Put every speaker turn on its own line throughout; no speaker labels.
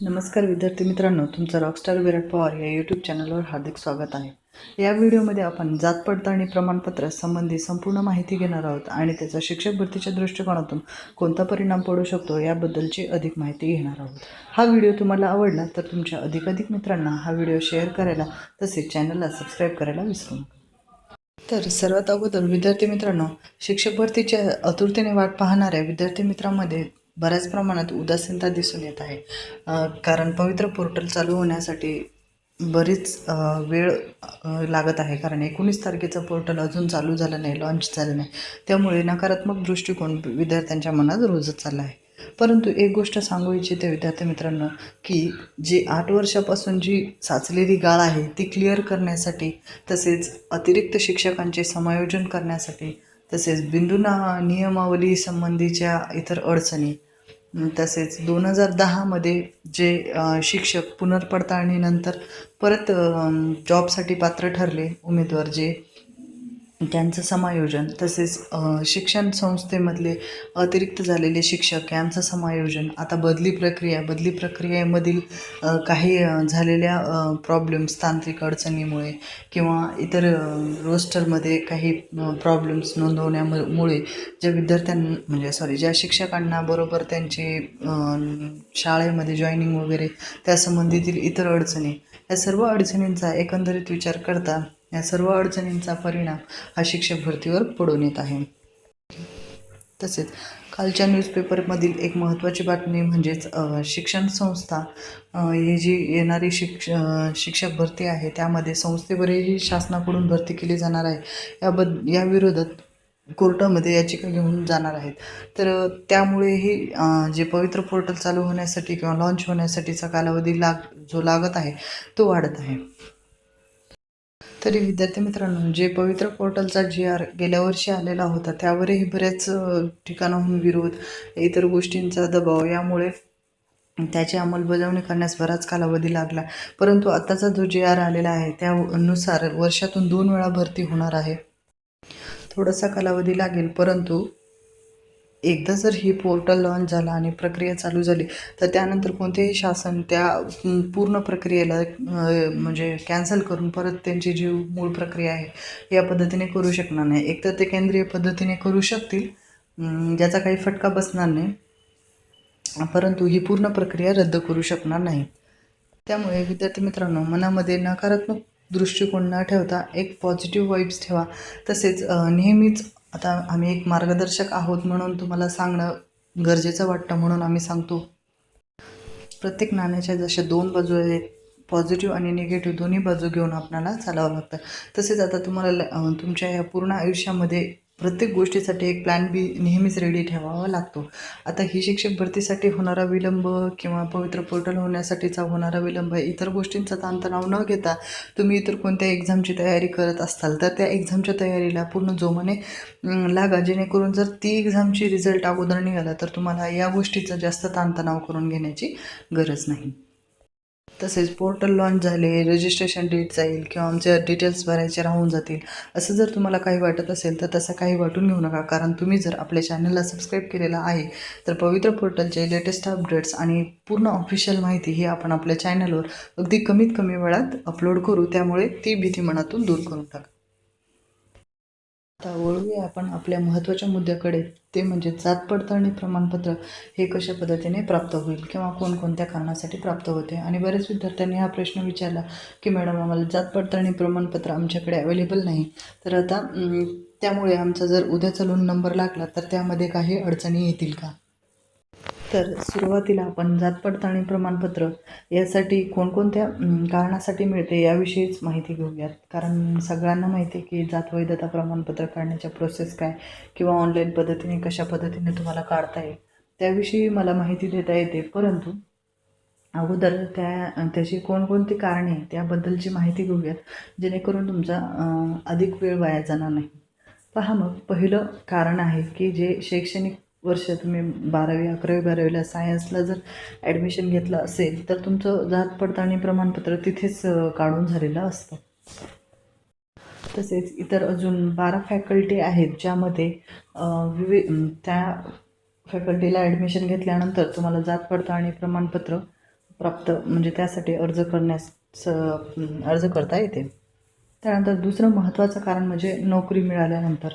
नमस्कार विद्यार्थी मित्रांनो तुमचं रॉकस्टार विराट पवार या यूट्यूब चॅनलवर हार्दिक स्वागत आहे. या व्हिडिओमध्ये आपण जात पडताळणी प्रमाणपत्र संबंधी संपूर्ण माहिती घेणार आहोत आणि त्याचा शिक्षक भरतीच्या दृष्टिकोनातून कोणता परिणाम पडू शकतो याबद्दलची अधिक माहिती घेणार आहोत. हा व्हिडिओ तुम्हाला आवडला तर तुमच्या अधिकाधिक मित्रांना हा व्हिडिओ शेअर करायला तसेच चॅनलला सबस्क्राईब करायला विसरू नका. तर सर्वात अगोदर विद्यार्थी मित्रांनो शिक्षक भरतीच्या आतुरतेने वाट पाहणाऱ्या विद्यार्थी मित्रांमध्ये बऱ्याच प्रमाणात उदासीनता दिसून येत आहे. कारण पवित्र पोर्टल चालू होण्यासाठी बरीच वेळ लागत आहे. कारण एकोणीस तारखेचं पोर्टल अजून चालू झालं नाही लॉन्च झालं नाही. त्यामुळे नकारात्मक दृष्टिकोन विद्यार्थ्यांच्या मनात रोजत चालला आहे. परंतु एक गोष्ट सांगू इच्छिते विद्यार्थी मित्रांनो की जी आठ वर्षापासून जी साचलेली गाळ आहे ती क्लिअर करण्यासाठी तसेच अतिरिक्त शिक्षकांचे समायोजन करण्यासाठी तसेच बिंदू ना नियमावली संबंधीच्या इतर अडचणी तसेच दोन हजार दहामध्ये जे शिक्षक पुनर्पडताळणीनंतर परत जॉबसाठी पात्र ठरले उमेदवार जे त्यांचं समायोजन तसेच शिक्षण संस्थेमधले अतिरिक्त झालेले शिक्षक यांचं समायोजन. आता बदली प्रक्रिया बदली प्रक्रियेमधील काही झालेल्या प्रॉब्लेम्स तांत्रिक अडचणीमुळे किंवा इतर रोस्टरमध्ये काही प्रॉब्लेम्स नोंदवण्यामुळे ज्या विद्यार्थ्यांना म्हणजे सॉरी ज्या शिक्षकांना बरोबर त्यांचे शाळेमध्ये जॉईनिंग वगैरे त्या संबंधीतील इतर अडचणी या सर्व अडचणींचा एकंदरीत विचार करता या सर्व अडचणींचा परिणाम हा शिक्षक भरतीवर पडून येत आहे. तसेच कालच्या न्यूजपेपरमधील एक महत्त्वाची बातमी म्हणजेच शिक्षण संस्था ही जी येणारी शिक्ष शिक्षक भरती आहे त्यामध्ये संस्थेवरही शासनाकडून भरती केली जाणार आहे. याबद या विरोधात कोर्टामध्ये याचिका घेऊन जाणार आहेत. तर त्यामुळेही जे पवित्र पोर्टल चालू होण्यासाठी किंवा लॉन्च होण्यासाठीचा कालावधी लाग जो लागत आहे तो वाढत आहे. तरी विद्यार्थी मित्रांनो जे पवित्र पोर्टलचा जी आर गेल्या वर्षी आलेला होता त्यावरही बऱ्याच ठिकाणाहून विरोध इतर गोष्टींचा दबाव यामुळे त्याची अंमलबजावणी करण्यास बराच कालावधी लागला. परंतु आत्ताचा जो जी आर आलेला आहे त्यानुसार वर्षातून दोन वेळा भरती होणार आहे. थोडासा कालावधी लागेल परंतु एकदा जर ही पोर्टल लॉन्च झाला आणि प्रक्रिया चालू झाली तर त्यानंतर कोणतेही शासन त्या पूर्ण प्रक्रियेला म्हणजे कॅन्सल करून परत त्यांची जी मूळ प्रक्रिया आहे या पद्धतीने करू शकणार नाही. एकतर ते केंद्रीय पद्धतीने करू शकतील ज्याचा काही फटका बसणार नाही परंतु ही पूर्ण प्रक्रिया रद्द करू शकणार नाही. त्यामुळे विद्यार्थी मित्रांनो मनामध्ये नकारात्मक दृष्टिकोन न ठेवता एक पॉझिटिव्ह वाईब्स ठेवा. तसेच नेहमीच आता आम्ही एक मार्गदर्शक आहोत म्हणून तुम्हाला सांगणं गरजेचं वाटतं म्हणून आम्ही सांगतो. प्रत्येक नाण्याच्या जशा दोन बाजू आहेत पॉझिटिव्ह आणि निगेटिव्ह दोन्ही बाजू घेऊन आपल्याला चालावं लागतं. तसेच आता तुम्हाला ल- तुमच्या या पूर्ण आयुष्यामध्ये प्रत्येक गोष्टीसाठी एक प्लॅन बी नेहमीच रेडी ठेवावा लागतो. आता ही शिक्षक भरतीसाठी होणारा विलंब किंवा पवित्र पोर्टल होण्यासाठीचा होणारा विलंब इतर गोष्टींचा ताणतणाव न घेता तुम्ही इतर कोणत्या एक्झामची तयारी करत असाल तर त्या एक्झामच्या तयारीला पूर्ण जोमाने लागा. जेणेकरून जर ती एक्झामची रिझल्ट अगोदर निघाला तर तुम्हाला या गोष्टीचा जास्त ताणतणाव करून घेण्याची गरज नाही. तसेच पोर्टल लॉन्च झाले रजिस्ट्रेशन डेट जाईल किंवा आमचे डिटेल्स भरायचे राहून जातील असं जर तुम्हाला काही वाटत असेल तर तसं काही वाटून घेऊ नका कारण तुम्ही जर आपल्या चॅनलला सबस्क्राईब केलेलं आहे तर पवित्र पोर्टलचे लेटेस्ट अपडेट्स आणि पूर्ण ऑफिशियल माहिती ही आपण आपल्या चॅनलवर अगदी कमीत कमी वेळात अपलोड करू त्यामुळे ती भीती मनातून दूर करून टाका. आता वळूया आपण आपल्या महत्त्वाच्या मुद्द्याकडे. ते म्हणजे जात पडताळणी प्रमाणपत्र हे कशा पद्धतीने प्राप्त होईल किंवा कोणकोणत्या कारणासाठी प्राप्त होते? आणि बरेच विद्यार्थ्यांनी हा प्रश्न विचारला की मॅडम आम्हाला जात पडताळणी प्रमाणपत्र आमच्याकडे अवेलेबल नाही. तर आता त्यामुळे आमचा जर उद्या चालून नंबर लागला तर त्यामध्ये काही अडचणी येतील का? तर सुरुवातीला आपण जात पडताळणी प्रमाणपत्र यासाठी कोणकोणत्या कारणासाठी मिळते याविषयीच माहिती घेऊयात. कारण सगळ्यांना माहिती आहे की जात वैधता प्रमाणपत्र काढण्याच्या प्रोसेस काय किंवा ऑनलाईन पद्धतीने कशा पद्धतीने तुम्हाला काढता येईल त्याविषयी मला माहिती देता येते. परंतु अगोदर त्या त्याची कोणकोणती कारणे आहेत त्याबद्दलची माहिती घेऊयात जेणेकरून तुमचा अधिक वेळ वाया जाणार नाही. पहा मग पहिलं कारण आहे की जे शैक्षणिक वर्ष तुम्ही बारावी अकरावी बारावीला सायन्सला जर ॲडमिशन घेतलं असेल तर तुमचं जात पडताळणी प्रमाणपत्र तिथेच काढून झालेलं असतं. तसेच इतर अजून बारा फॅकल्टी आहेत ज्यामध्ये विवि त्या फॅकल्टीला ॲडमिशन घेतल्यानंतर तुम्हाला जात पडताळणी प्रमाणपत्र प्राप्त म्हणजे त्यासाठी अर्ज करण्यास स- अर्ज करता येते. त्यानंतर दुसरं महत्त्वाचं कारण म्हणजे नोकरी मिळाल्यानंतर.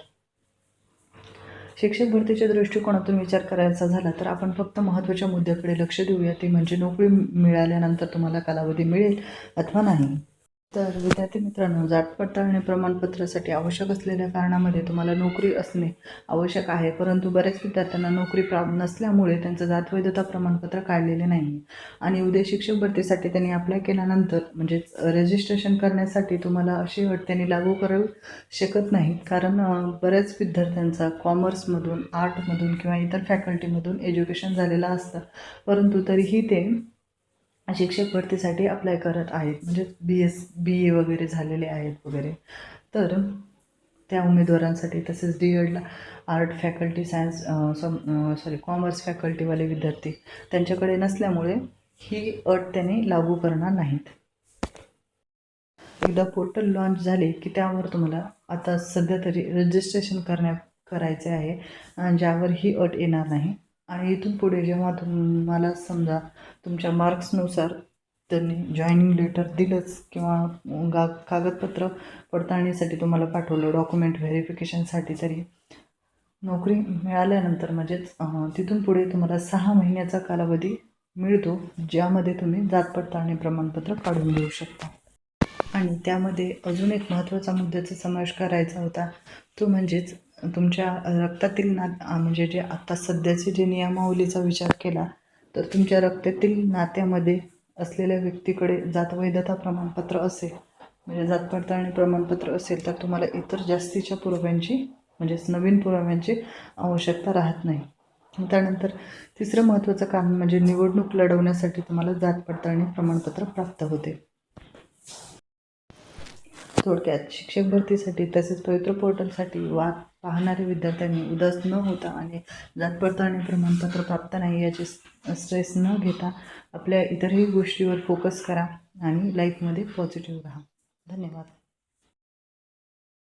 शिक्षक भरतीच्या दृष्टिकोनातून विचार करायचा झाला तर आपण फक्त महत्त्वाच्या मुद्द्याकडे लक्ष देऊया. ती म्हणजे नोकरी मिळाल्यानंतर तुम्हाला कालावधी मिळेल अथवा नाही. तर विद्यार्थी मित्रांनो जात पडताळणी प्रमाणपत्रासाठी आवश्यक असलेल्या कारणामध्ये तुम्हाला नोकरी असणे आवश्यक आहे. परंतु बऱ्याच विद्यार्थ्यांना नोकरी प्राप्त नसल्यामुळे त्यांचं जात वैधता प्रमाणपत्र काढलेले नाही आणि उद्या शिक्षक भरतीसाठी त्यांनी अप्लाय केल्यानंतर म्हणजेच रजिस्ट्रेशन करण्यासाठी तुम्हाला अशी अट त्यांनी लागू करू शकत नाही कारण बऱ्याच विद्यार्थ्यांचा कॉमर्समधून आर्टमधून किंवा इतर फॅकल्टीमधून एज्युकेशन झालेलं असतं. परंतु तरीही ते शिक्षक भरतीसाठी अप्लाय करत आहेत. म्हणजे बी एस बी ए वगैरे झालेले आहेत वगैरे. तर त्या उमेदवारांसाठी तसेच D एडला art faculty science sorry commerce फॅकल्टीवाले विद्यार्थी त्यांच्याकडे नसल्यामुळे ही अट त्यांनी लागू करणार नाहीत. एकदा पोर्टल लॉन्च झाले की त्यावर तुम्हाला आता सध्या तरी रजिस्ट्रेशन करण्या करायचे आहे. आणि ज्यावर ही अट येणार नाही. आणि इथून पुढे जेव्हा तुम्हाला समजा तुमच्या मार्क्सनुसार त्यांनी जॉईनिंग लेटर दिलंच किंवा गा कागदपत्र पडताळणीसाठी तुम्हाला पाठवलं डॉक्युमेंट व्हेरिफिकेशनसाठी तरी नोकरी मिळाल्यानंतर म्हणजेच तिथून पुढे तुम्हाला सहा महिन्याचा कालावधी मिळतो ज्यामध्ये तुम्ही जात पडताळणी प्रमाणपत्र काढून घेऊ शकता. आणि त्यामध्ये अजून एक महत्त्वाचा मुद्द्याचा समावेश करायचा होता तो म्हणजेच तुमच्या रक्तातील ना म्हणजे जे आता सध्याचे जे नियमावलीचा विचार केला तर तुमच्या रक्तातील नात्यामध्ये असलेल्या व्यक्तीकडे जातवैधता प्रमाणपत्र असेल म्हणजे जात पडताळणी प्रमाणपत्र असेल तर तुम्हाला इतर जास्तीच्या पुराव्यांची म्हणजेच नवीन पुराव्यांची आवश्यकता राहत नाही. त्यानंतर तिसरं महत्त्वाचं काम म्हणजे निवडणूक लढवण्यासाठी तुम्हाला जात पडताळणी प्रमाणपत्र प्राप्त होते. थोडक्यात शिक्षक भरतीसाठी तसेच पवित्र पोर्टलसाठी वाद पाहणाऱ्या विद्यार्थ्यांनी उदास न होता आणि जात पडताळणी प्रमाणपत्र प्राप्त नाही याचे स्ट्रेस न घेता आपल्या इतरही गोष्टीवर फोकस करा आणि लाईफमध्ये पॉझिटिव्ह राहा. धन्यवाद.